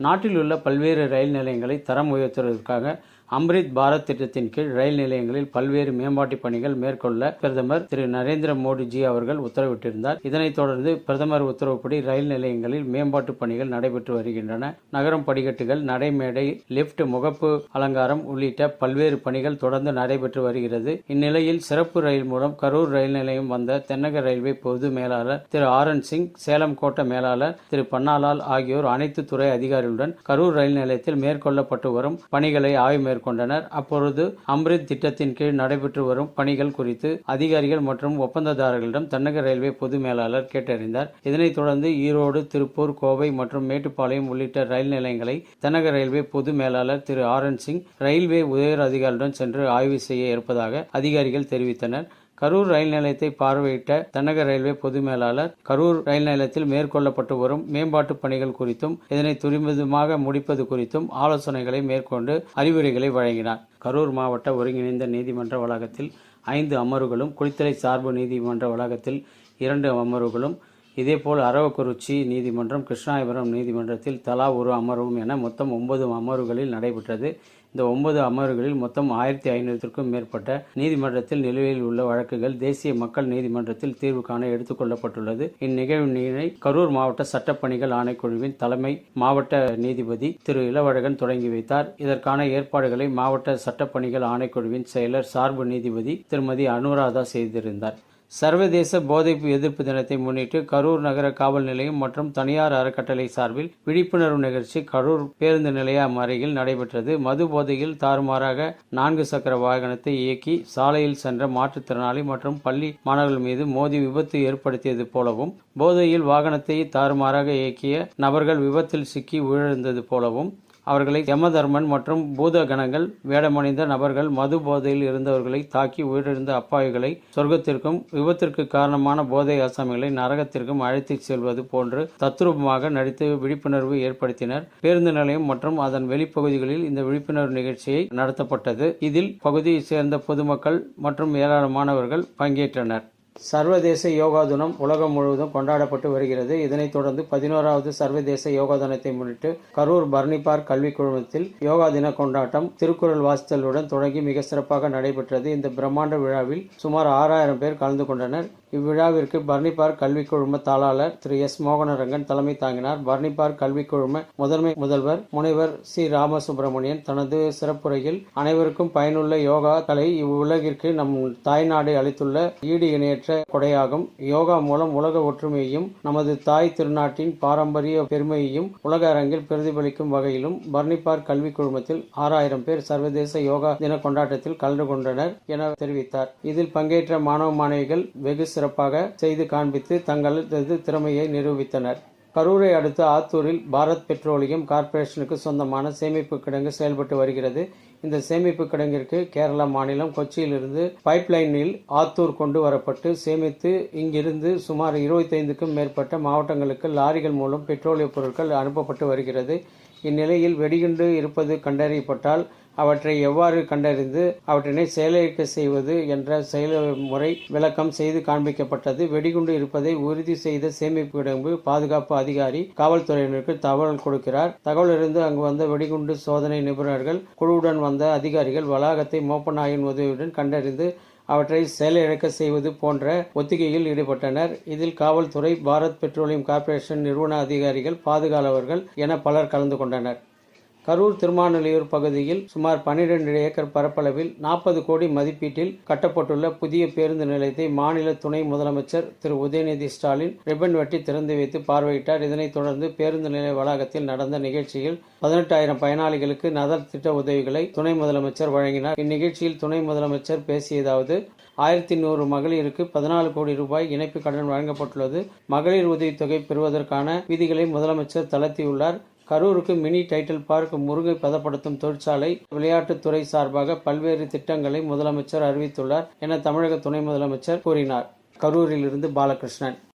நாட்டில் உள்ள பல்வேறு ரயில் நிலையங்களை தரம் உயர்த்துவதற்காக அம்ரித் பாரத் திட்டத்தின் கீழ் ரயில் நிலையங்களில் பல்வேறு மேம்பாட்டுப் பணிகள் மேற்கொள்ள பிரதமர் திரு நரேந்திர மோடிஜி அவர்கள் உத்தரவிட்டிருந்தார். இதனைத் தொடர்ந்து பிரதமர் உத்தரவுப்படி ரயில் நிலையங்களில் மேம்பாட்டுப் பணிகள் நடைபெற்று வருகின்றன. நகரம் படிக்கட்டுகள் நடைமேடை லிப்ட் முகப்பு அலங்காரம் உள்ளிட்ட பல்வேறு பணிகள் தொடர்ந்து நடைபெற்று வருகிறது. இந்நிலையில் சிறப்பு ரயில் மூலம் கரூர் ரயில் நிலையம் வந்த தென்னக ரயில்வே பொது மேலாளர் திரு ஆர் என் சிங் சேலம் கோட்ட மேலாளர் திரு பன்னாலால் ஆகியோர் அனைத்து துறை அதிகாரிகளுடன் கரூர் ரயில் நிலையத்தில் மேற்கொள்ளப்பட்டு வரும் பணிகளை ஆய்வு மேற்கொண்டனர். அப்பொழுது அம்ரித் திட்டத்தின் கீழ் நடைபெற்று வரும் பணிகள் குறித்து அதிகாரிகள் மற்றும் ஒப்பந்ததாரர்களிடம் தன்னக ரயில்வே பொது மேலாளர் கேட்டறிந்தார். இதனைத் தொடர்ந்து ஈரோடு திருப்பூர் கோவை மற்றும் மேட்டுப்பாளையம் உள்ளிட்ட ரயில் நிலையங்களை தன்னக ரயில்வே பொது மேலாளர் திரு ஆர் என் சிங் ரயில்வே உயர் அதிகாரியுடன் சென்று ஆய்வு செய்ய இருப்பதாக அதிகாரிகள் தெரிவித்தனர். கரூர் ரயில் நிலையத்தை பார்வையிட்ட தென்னக ரயில்வே பொது மேலாளர் கரூர் ரயில் நிலையத்தில் மேற்கொள்ளப்பட்டு வரும் மேம்பாட்டு பணிகள் குறித்தும் இதனை துரிதமாக முடிப்பது குறித்தும் ஆலோசனைகளை மேற்கொண்டு அறிவுரைகளை வழங்கினார். கரூர் மாவட்ட ஒருங்கிணைந்த நீதிமன்ற வளாகத்தில் ஐந்து அமர்வுகளும் குளித்தலை சார்பு நீதிமன்ற வளாகத்தில் இரண்டு அமர்வுகளும் இதேபோல் அரவக்குறிச்சி நீதிமன்றம் கிருஷ்ணாயபுரம் நீதிமன்றத்தில் தலா ஒரு அமர்வும் என மொத்தம் ஒன்பது அமர்வுகளில் நடைபெற்றது. இந்த ஒன்பது அமர்வுகளில் மொத்தம் ஆயிரத்தி ஐநூறுக்கும் மேற்பட்ட நீதிமன்றத்தில் நிலுவையில் உள்ள வழக்குகள் தேசிய மக்கள் நீதிமன்றத்தில் தீர்வு காண எடுத்துக்கொள்ளப்பட்டுள்ளது இந்நிகழ்வினை கரூர் மாவட்ட சட்டப்பணிகள் ஆணைக்குழுவின் தலைமை மாவட்ட நீதிபதி திரு இளவழகன் தொடங்கி வைத்தார். இதற்கான ஏற்பாடுகளை மாவட்ட சட்டப்பணிகள் ஆணைக்குழுவின் செயலர் சார்பு நீதிபதி திருமதி அனுராதா செய்திருந்தார். சர்வதேச போதை எதிர்ப்பு தினத்தை முன்னிட்டு கரூர் நகர காவல் நிலையம் மற்றும் தனியார் அறக்கட்டளை சார்பில் விழிப்புணர்வு நிகழ்ச்சி கரூர் பேருந்து நிலையம் அருகில் நடைபெற்றது. மது போதையில் தாறுமாறாக நான்கு சக்கர வாகனத்தை இயக்கி சாலையில் சென்ற மாற்றுத்திறனாளி மற்றும் பள்ளி மாணவர்கள் மீது மோதி விபத்து ஏற்படுத்தியது போலவும் போதையில் வாகனத்தை தாறுமாறாக இயக்கிய நபர்கள் விபத்தில் சிக்கி உயிரிழந்தது போலவும் அவர்களை யமதர்மன் மற்றும் பூத கணங்கள் வேடமணிந்த நபர்கள் மது போதையில் இருந்தவர்களை தாக்கி உயிரிழந்த அப்பாவிகளை சொர்க்கத்திற்கும் விபத்திற்கு காரணமான போதை அசாமிகளை நரகத்திற்கும் அழைத்துச் செல்வது போன்று தத்ரூபமாக நடித்து விழிப்புணர்வு ஏற்படுத்தினர். பேருந்து நிலையம் மற்றும் அதன் வெளிப்பகுதிகளில் இந்த விழிப்புணர்வு நிகழ்ச்சியை நடத்தப்பட்டது. இதில் பகுதியைச் சேர்ந்த பொதுமக்கள் மற்றும் ஏராளமானவர்கள் பங்கேற்றனர். சர்வதேச யோகா தினம் உலகம் முழுவதும் கொண்டாடப்பட்டு வருகிறது. இதனைத் தொடர்ந்து பதினோராவது சர்வதேச யோகா தினத்தை முன்னிட்டு கரூர் பர்னி பார்க் கல்விக் குழுமத்தில் யோகா தின கொண்டாட்டம் திருக்குறள் வாசித்தலுடன் தொடங்கி மிக சிறப்பாக நடைபெற்றது. இந்த பிரம்மாண்ட விழாவில் சுமார் ஆறாயிரம் பேர் கலந்து கொண்டனர். இவ்விழாவிற்கு பர்னிபார் கல்விக் குழும தாளாளர் திரு எஸ் மோகனரங்கன் தலைமை தாங்கினார். பர்னிபார் கல்விக் குழும முதன்மை முதல்வர் முனைவர் சி ராமசுப்பிரமணியன் தனது சிறப்புரையில் அனைவருக்கும் பயனுள்ள யோகா கலை இவ்வுலகிற்கு நம் தாய்நாடு அளித்துள்ள ஈடு இணையற்ற கொடையாகும். யோகா மூலம் உலக ஒற்றுமையையும் நமது தாய் திருநாட்டின் பாரம்பரிய பெருமையையும் உலக அரங்கில் பிரதிபலிக்கும் வகையிலும் பர்னிபார் கல்விக் குழுமத்தில் ஆறாயிரம் பேர் சர்வதேச யோகா தின கொண்டாட்டத்தில் கலந்து கொண்டனர் என தெரிவித்தார். இதில் பங்கேற்ற மாணவ மாணவிகள் வெகு சிறப்பாக செய்து காண்பித்து தங்களது திறமையை நிரூபித்தனர். கரூரை அடுத்த ஆத்தூரில் பாரத் பெட்ரோலியம் கார்ப்பரேஷனுக்கு சொந்தமான சேமிப்பு கிடங்கு செயல்பட்டு வருகிறது. இந்த சேமிப்பு கிடங்கிற்கு கேரளா மாநிலம் கொச்சியிலிருந்து பைப்லைனில் ஆத்தூர் கொண்டு வரப்பட்டு சேமித்து இங்கிருந்து சுமார் இருபத்தைந்துக்கும் மேற்பட்ட மாவட்டங்களுக்கு லாரிகள் மூலம் பெட்ரோலிய பொருட்கள் அனுப்பப்பட்டு வருகிறது. இந்நிலையில் வெடிகுண்டு இருப்பது கண்டறியப்பட்டால் அவற்றை எவ்வாறு கண்டறிந்து அவற்றினை செயலிழக்க செய்வது என்ற செயல்முறை விளக்கம் செய்து காண்பிக்கப்பட்டது. வெடிகுண்டு இருப்பதை உறுதி செய்த சேமிப்பு இடம்பு பாதுகாப்பு அதிகாரி காவல்துறையினருக்கு தகவல் கொடுக்கிறார். தகவலிருந்து அங்கு வந்த வெடிகுண்டு சோதனை நிபுணர்கள் குழுவுடன் வந்த அதிகாரிகள் வளாகத்தை மோப்பநாயின் உதவியுடன் கண்டறிந்து அவற்றை செயலிழக்க செய்வது போன்ற ஒத்திகையில் ஈடுபட்டனர். இதில் காவல்துறை பாரத் பெட்ரோலியம் கார்ப்பரேஷன் நிறுவன அதிகாரிகள் பாதுகாவலர்கள் என பலர் கலந்து கொண்டனர். கரூர் திருமாநிலையூர் பகுதியில் சுமார் பன்னிரண்டு ஏக்கர் பரப்பளவில் நாற்பது கோடி மதிப்பீட்டில் கட்டப்பட்டுள்ள புதிய பேருந்து நிலையத்தை மாநில துணை முதலமைச்சர் திரு உதயநிதி ஸ்டாலின் ரிப்பன் வெட்டி திறந்து வைத்து பார்வையிட்டார். இதனைத் தொடர்ந்து பேருந்து நிலைய வளாகத்தில் நடந்த நிகழ்ச்சியில் பதினெட்டாயிரம் பயனாளிகளுக்கு நதர் திட்ட உதவிகளை துணை முதலமைச்சர் வழங்கினார். இந்நிகழ்ச்சியில் துணை முதலமைச்சர் பேசியதாவது ஆயிரத்தி நூறு மகளிருக்கு பதினாலு கோடி ரூபாய் இணைப்பு கடன் வழங்கப்பட்டுள்ளது. மகளிர் உதவித்தொகை பெறுவதற்கான விதிகளை முதலமைச்சர் தளர்த்தியுள்ளார். கரூருக்கு மினி டைட்டில் பார்க் முருங்கை பதப்படுத்தும் தொழிற்சாலை விளையாட்டுத்துறை சார்பாக பல்வேறு திட்டங்களை முதலமைச்சர் அறிவித்துள்ளார் என தமிழக துணை முதலமைச்சர் கூறினார். கரூரிலிருந்து பாலகிருஷ்ணன்.